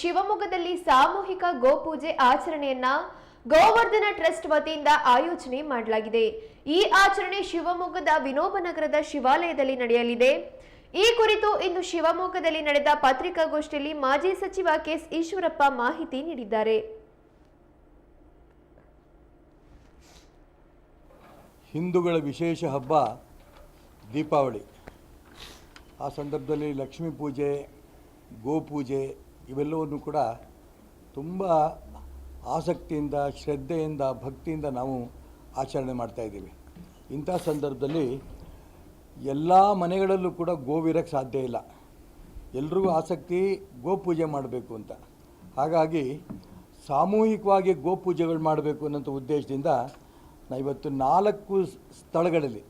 ಶಿವಮೊಗ್ಗದಲ್ಲಿ ಸಾಮೂಹಿಕ ಗೋಪೂಜೆ ಆಚರಣೆಯನ್ನ ಗೋವರ್ಧನ ಟ್ರಸ್ಟ್ ವತಿಯಿಂದ ಆಯೋಜನೆ ಮಾಡಲಾಗಿದೆ. ಈ ಆಚರಣೆ ಶಿವಮೊಗ್ಗದ ವಿನೋಬನಗರದ ಶಿವಾಲಯದಲ್ಲಿ ನಡೆಯಲಿದೆ. ಈ ಕುರಿತು ಇಂದು ಶಿವಮೊಗ್ಗದಲ್ಲಿ ನಡೆದ ಪತ್ರಿಕಾಗೋಷ್ಠಿಯಲ್ಲಿ ಮಾಜಿ ಸಚಿವ ಕೆಎಸ್ ಈಶ್ವರಪ್ಪ ಮಾಹಿತಿ ನೀಡಿದ್ದಾರೆ. ಹಿಂದೂಗಳ ವಿಶೇಷ ಹಬ್ಬ ದೀಪಾವಳಿ. ಆ ಸಂದರ್ಭದಲ್ಲಿ ಲಕ್ಷ್ಮೀ ಪೂಜೆ, ಗೋಪೂಜೆ ಇವೆಲ್ಲವನ್ನು ಕೂಡ ತುಂಬ ಆಸಕ್ತಿಯಿಂದ, ಶ್ರದ್ಧೆಯಿಂದ, ಭಕ್ತಿಯಿಂದ ನಾವು ಆಚರಣೆ ಮಾಡ್ತಾಯಿದ್ದೀವಿ ಇಂಥ ಸಂದರ್ಭದಲ್ಲಿ ಎಲ್ಲ ಮನೆಗಳಲ್ಲೂ ಕೂಡ ಗೋವಿರಕ್ಕೆ ಸಾಧ್ಯ ಇಲ್ಲ. ಎಲ್ರಿಗೂ ಆಸಕ್ತಿ ಗೋಪೂಜೆ ಮಾಡಬೇಕು ಅಂತ. ಹಾಗಾಗಿ ಸಾಮೂಹಿಕವಾಗಿ ಗೋಪೂಜೆಗಳು ಮಾಡಬೇಕು ಅನ್ನೋಂಥ ಉದ್ದೇಶದಿಂದ ಇವತ್ತು ನಾಲ್ಕು ಸ್ಥಳಗಳಲ್ಲಿ,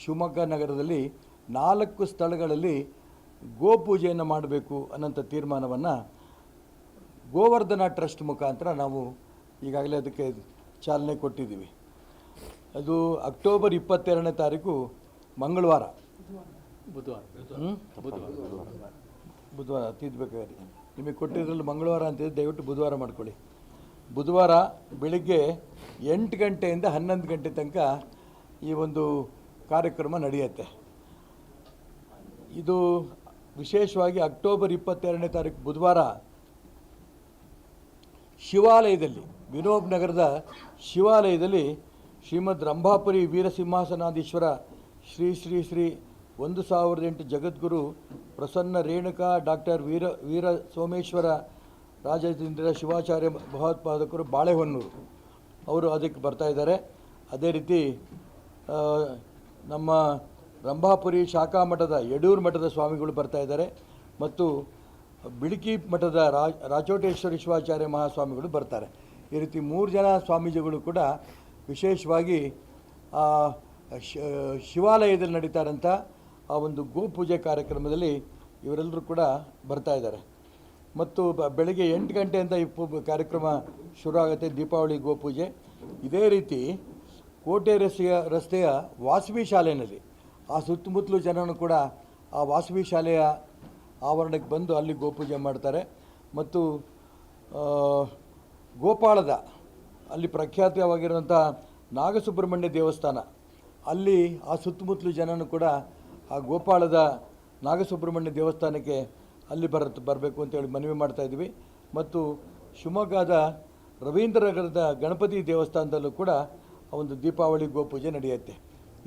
ಶಿವಮೊಗ್ಗ ನಗರದಲ್ಲಿ ನಾಲ್ಕು ಸ್ಥಳಗಳಲ್ಲಿ ಗೋಪೂಜೆಯನ್ನು ಮಾಡಬೇಕು ಅನ್ನೋಂಥ ತೀರ್ಮಾನವನ್ನು ಗೋವರ್ಧನ ಟ್ರಸ್ಟ್ ಮುಖಾಂತರ ನಾವು ಈಗಾಗಲೇ ಅದಕ್ಕೆ ಚಾಲನೆ ಕೊಟ್ಟಿದ್ದೀವಿ. ಅದು ಅಕ್ಟೋಬರ್ ಇಪ್ಪತ್ತೆರಡನೇ ತಾರೀಕು ಮಂಗಳವಾರ. ಬುಧವಾರ. ಬುಧವಾರ. ತಿದ್ದಬೇಕಾದ್ರೆ ನಿಮಗೆ ಕೊಟ್ಟಿದ್ರಲ್ಲಿ ಮಂಗಳವಾರ ಅಂತಿದ್ರೆ ದಯವಿಟ್ಟು ಬುಧವಾರ ಮಾಡ್ಕೊಳ್ಳಿ. ಬುಧವಾರ ಬೆಳಿಗ್ಗೆ ಎಂಟು ಗಂಟೆಯಿಂದ ಹನ್ನೊಂದು ಗಂಟೆ ತನಕ ಈ ಒಂದು ಕಾರ್ಯಕ್ರಮ ನಡೆಯುತ್ತೆ. ಇದು ವಿಶೇಷವಾಗಿ ಅಕ್ಟೋಬರ್ ಇಪ್ಪತ್ತೆರಡನೇ ತಾರೀಕು ಬುಧವಾರ ಶಿವಾಲಯದಲ್ಲಿ, ವಿನೋಬ್ ನಗರದ ಶಿವಾಲಯದಲ್ಲಿ ಶ್ರೀಮದ್ ರಂಭಾಪುರಿ ವೀರಸಿಂಹಾಸನಾಧೀಶ್ವರ ಶ್ರೀ ಶ್ರೀ ಶ್ರೀ ಒಂದು ಸಾವಿರದ ಎಂಟು ಜಗದ್ಗುರು ಪ್ರಸನ್ನ ರೇಣುಕಾ, ಡಾಕ್ಟರ್ ವೀರ ವೀರ ಸೋಮೇಶ್ವರ ರಾಜೇಂದ್ರ ಶಿವಾಚಾರ್ಯ ಭಗವತ್ಪಾದಕರು ಬಾಳೆಹೊನ್ನೂರು. ಅವರು ಅದಕ್ಕೆ ಬರ್ತಾ ಇದ್ದಾರೆ. ಅದೇ ರೀತಿ ನಮ್ಮ ರಂಭಾಪುರಿ ಶಾಖಾ ಮಠದ ಯಡೂರು ಮಠದ ಸ್ವಾಮಿಗಳು ಬರ್ತಾ ಇದ್ದಾರೆ. ಮತ್ತು ಬಿಳಿಕಿ ಮಠದ ರಾಜ್ ರಾಚೋಟೇಶ್ವರ ಶಿವಾಚಾರ್ಯ ಮಹಾಸ್ವಾಮಿಗಳು ಬರ್ತಾರೆ. ಈ ರೀತಿ ಮೂರು ಜನ ಸ್ವಾಮೀಜಿಗಳು ಕೂಡ ವಿಶೇಷವಾಗಿ ಶಿವಾಲಯದಲ್ಲಿ ನಡೀತಾರಂಥ ಆ ಒಂದು ಗೋಪೂಜೆ ಕಾರ್ಯಕ್ರಮದಲ್ಲಿ ಇವರೆಲ್ಲರೂ ಕೂಡ ಬರ್ತಾ ಇದ್ದಾರೆ. ಮತ್ತು ಬೆಳಗ್ಗೆ ಎಂಟು ಗಂಟೆಯಿಂದ ಈ ಕಾರ್ಯಕ್ರಮ ಶುರು ಆಗುತ್ತೆ ದೀಪಾವಳಿ ಗೋಪೂಜೆ. ಇದೇ ರೀತಿ ಕೋಟೆ ರಸ್ತೆಯ ರಸ್ತೆಯ ವಾಸವಿ ಶಾಲೆಯಲ್ಲಿ ಆ ಸುತ್ತಮುತ್ತಲು ಜನರು ಕೂಡ ಆ ವಾಸವಿ ಶಾಲೆಯ ಆವರಣಕ್ಕೆ ಬಂದು ಅಲ್ಲಿ ಗೋಪೂಜೆ ಮಾಡ್ತಾರೆ. ಮತ್ತು ಗೋಪಾಳದ ಅಲ್ಲಿ ಪ್ರಖ್ಯಾತವಾಗಿರುವಂಥ ನಾಗಸುಬ್ರಹ್ಮಣ್ಯ ದೇವಸ್ಥಾನ. ಅಲ್ಲಿ ಆ ಸುತ್ತಮುತ್ತಲು ಜನನು ಕೂಡ ಆ ಗೋಪಾಳದ ನಾಗಸುಬ್ರಹ್ಮಣ್ಯ ದೇವಸ್ಥಾನಕ್ಕೆ ಅಲ್ಲಿ ಬರ ಬರಬೇಕು ಅಂತೇಳಿ ಮನವಿ ಮಾಡ್ತಾ ಇದ್ವಿ. ಮತ್ತು ಶಿವಮೊಗ್ಗದ ರವೀಂದ್ರನಗರದ ಗಣಪತಿ ದೇವಸ್ಥಾನದಲ್ಲೂ ಕೂಡ ಒಂದು ದೀಪಾವಳಿ ಗೋಪೂಜೆ ನಡೆಯುತ್ತೆ.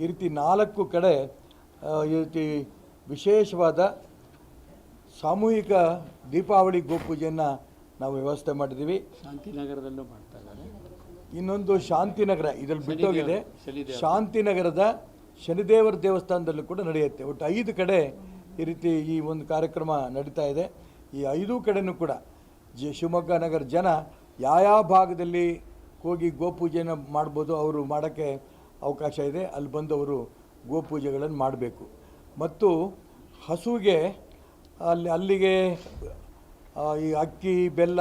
ಈ ರೀತಿ ನಾಲ್ಕು ಕಡೆ ಈ ರೀತಿ ವಿಶೇಷವಾದ ಸಾಮೂಹಿಕ ದೀಪಾವಳಿ ಗೋಪೂಜೆಯನ್ನು ನಾವು ವ್ಯವಸ್ಥೆ ಮಾಡಿದ್ದೀವಿ. ಶಾಂತಿನಗರದಲ್ಲೂ ಮಾಡ್ತಾ ಇದ್ದಾರೆ. ಇನ್ನೊಂದು ಶಾಂತಿನಗರ ಇದರಲ್ಲಿ ಬಿಟ್ಟೋಗಿದೆ. ಶಾಂತಿನಗರದ ಶನಿದೇವರ ದೇವಸ್ಥಾನದಲ್ಲೂ ಕೂಡ ನಡೆಯುತ್ತೆ. ಒಟ್ಟು ಐದು ಕಡೆ ಈ ರೀತಿ ಈ ಒಂದು ಕಾರ್ಯಕ್ರಮ ನಡೀತಾ ಇದೆ. ಈ ಐದು ಕಡೆಯೂ ಕೂಡ ಜ ಶಿವಮೊಗ್ಗ ನಗರ ಜನ ಯಾವ ಭಾಗದಲ್ಲಿ ಹೋಗಿ ಗೋಪೂಜೆಯನ್ನು ಮಾಡ್ಬೋದು ಅವರು ಮಾಡೋಕ್ಕೆ ಅವಕಾಶ ಇದೆ. ಅಲ್ಲಿ ಬಂದು ಅವರು ಗೋಪೂಜೆಗಳನ್ನು ಮಾಡಬೇಕು. ಮತ್ತು ಹಸುವಿಗೆ ಅಲ್ಲಿ ಅಲ್ಲಿಗೆ ಈ ಅಕ್ಕಿ ಬೆಲ್ಲ